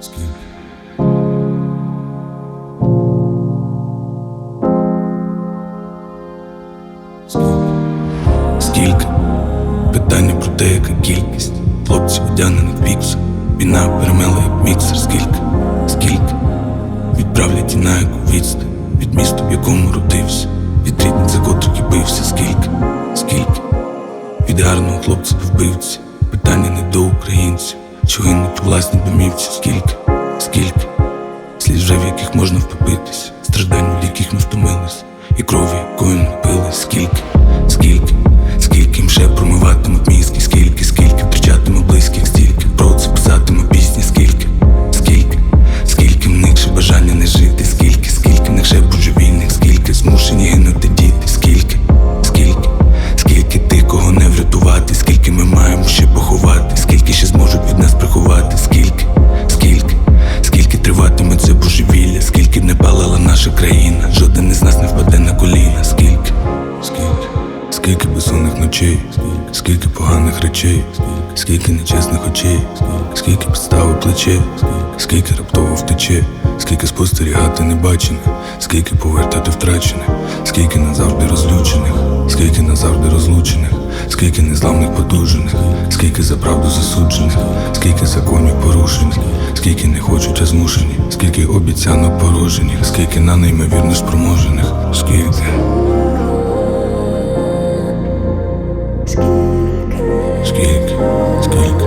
Скільки? Питання про те, яка кількість Хлопців одягнених в бікс Війна перемела як міксер Скільки? Скільки? Відправлять і на яку відстань Від міста, в якому родився Від рідних, за котрих бився Скільки? Скільки? Від гарного хлопця до вбивці Питання не до українців Що гинуть у власній домівці Скільки? Скільки? Слід вже в яких можна втопитись Страждань, в яких ми втомились І крові, якою напили? Скільки? Скільки безсонних ночей, скільки поганих речей, скільки нечесних очей, скільки підстави плече, скільки раптово втече, скільки спостерігати небачених, скільки повертати втрачених, скільки назавжди розлючених, скільки назавжди розлучених, скільки незламних подужених, скільки за правду засуджених, скільки законів порушених, скільки не хочуть, а змушені, скільки обіцянок порожених, скільки на неймовірно спроможених, Скільки?